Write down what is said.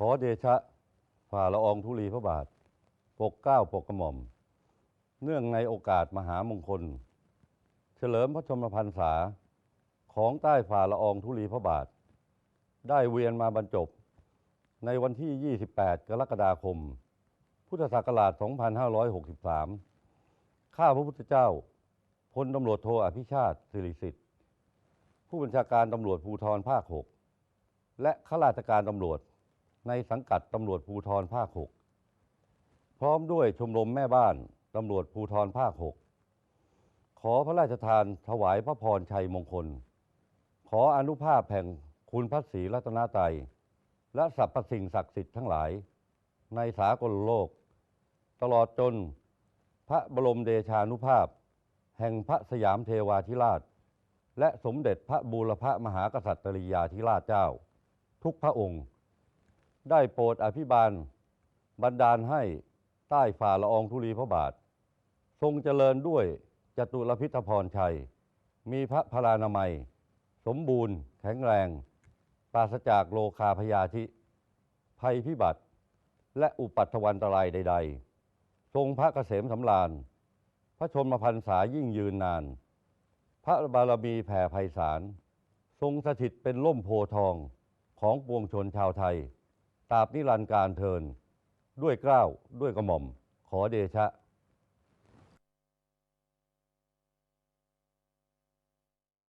ขอเดชะฝ่าละอองธุลีพระบาท ปกเกล้าปกกระหม่อม เนื่องในโอกาสมหามงคล เฉลิมพระชนมพรรษาของใต้ฝ่าละอองธุลีพระบาท ได้เวียนมาบรรจบ ในวันที่ 28 กรกฎาคม พุทธศักราช 2563 ข้าพระพุทธเจ้าพลตำรวจโทอภิชาติสิริสิทธิ์ ผู้บัญชาการตำรวจภูธรภาค 6 และข้าราชการตำรวจ ในสังกัดตำรวจภูธรภาค 6 พร้อมด้วยชมรมแม่บ้านตำรวจภูธรภาค 6 ขอพระราชทานถวายพระพรชัยมงคล ขออนุภาพแห่งคุณพระศรีรัตนตรัยและสรรพสิ่งศักดิ์สิทธิ์ทั้งหลาย ในสากลโลก ตลอดจนพระบรมเดชานุภาพ แห่งพระสยามเทวาธิราช และสมเด็จพระบูรพมหากษัตริยาธิราชเจ้า ทุกพระองค์ ได้โปรดอภิบาล บันดาลให้ใต้ฝ่าละอองธุลีพระบาท ทรงเจริญด้วยจตุรพิธพรชัย มีพระพลานามัย สมบูรณ์แข็งแรง ปราศจากโลคาพยาธิ ภัยพิบัติ และอุปัตวันตรายใด ๆ ทรงพระเกษมสำราญ พระชนมพรรษายิ่งยืนนาน พระบารมีแผ่ไพศาล ทรงสถิตเป็นล่มโพทองของปวงชนชาวไทย ตราบนิรันดร์การเทินด้วยเกล้าวด้วยกระหม่อมขอเดชะ